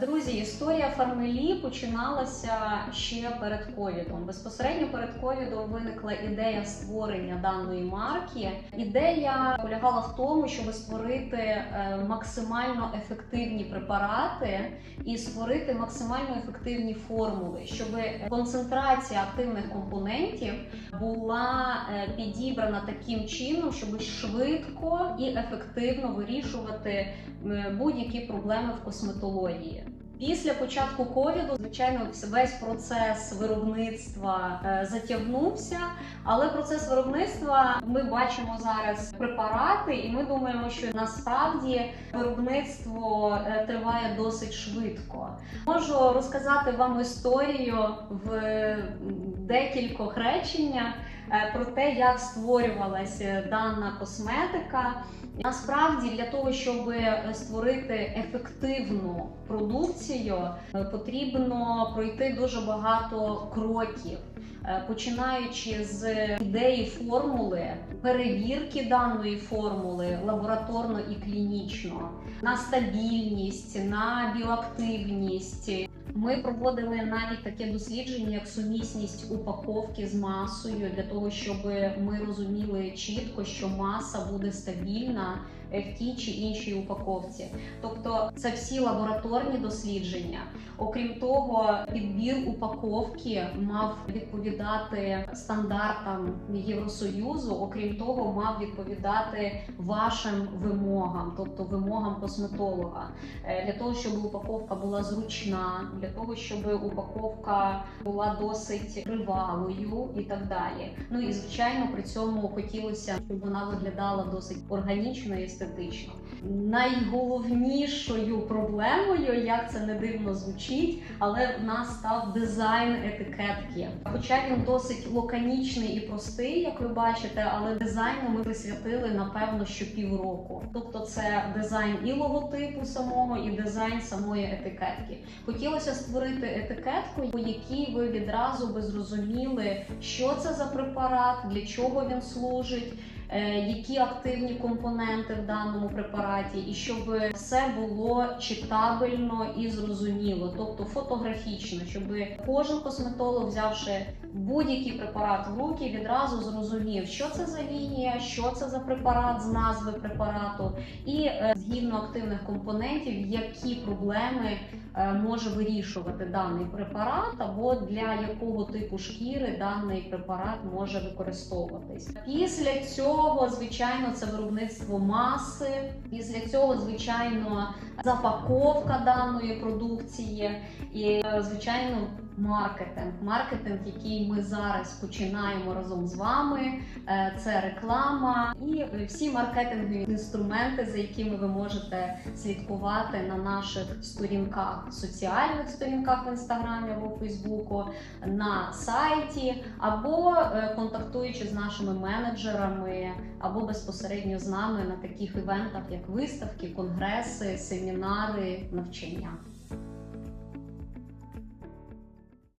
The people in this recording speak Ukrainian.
Друзі, історія Фармелі починалася ще перед ковідом. Безпосередньо перед ковідом виникла ідея створення даної марки. Ідея полягала в тому, щоб створити е, максимально ефективні препарати і створити максимально ефективні формули, щоб концентрація активних компонентів була е, підібрана таким чином, щоб швидко і ефективно вирішувати е, будь-які проблеми в косметології. Після початку ковіду, звичайно, весь процес виробництва е, затягнувся, але процес виробництва ми бачимо зараз препарати, і ми думаємо, що насправді виробництво е, триває досить швидко. Можу розказати вам історію в декількох реченнях про те, як створювалася дана косметика. Насправді для того, щоб створити ефективну продукцію, е, потрібно пройти дуже багато кроків. Е, Починаючи з ідеї формули, перевірки даної формули лабораторно і клінічно, на стабільність, на біоактивність. Ми проводили навіть таке дослідження, як сумісність упаковки з масою, для того, щоб ми розуміли чітко, що маса буде стабільна в тій чи іншій упаковці. Тобто це всі лабораторні дослідження. Окрім того, підбір упаковки мав відповідати стандартам Євросоюзу. Окрім того, мав відповідати вашим вимогам, тобто вимогам косметолога, Е, для того, щоб упаковка була зручна, для того, щоб упаковка була досить тривалою і так далі. Ну і звичайно, при цьому хотілося, щоб вона виглядала досить органічно і естетично. Найголовнішою проблемою, як це не дивно звучить, але в нас став дизайн етикетки. Хоча він досить лаконічний і простий, як ви бачите, але дизайну ми присвятили напевно що півроку. Тобто, це дизайн і логотипу самого, і дизайн самої етикетки. Хотілося створити етикетку, по якій ви відразу би зрозуміли, що це за препарат, для чого він служить. Е, Які активні компоненти в даному препараті, і щоб все було читабельно і зрозуміло, тобто фотографічно, щоб кожен косметолог, взявши будь-який препарат в руки, відразу зрозумів, що це за лінія, що це за препарат з назви препарату, і е, згідно активних компонентів, які проблеми е, може вирішувати даний препарат, або для якого типу шкіри даний препарат може використовуватись. Після цього, звичайно, це виробництво маси. Після цього, звичайно, запаковка даної продукції і, звичайно, маркетинг. Маркетинг, який ми зараз починаємо разом з вами. Е, Це реклама і всі маркетингові інструменти, за якими ви можете слідкувати на наших сторінках, соціальних сторінках в інстаграмі або Фейсбуку, на сайті, або е, контактуючи з нашими менеджерами, або безпосередньо з нами на таких івентах, як виставки, конгреси, семінари, навчання.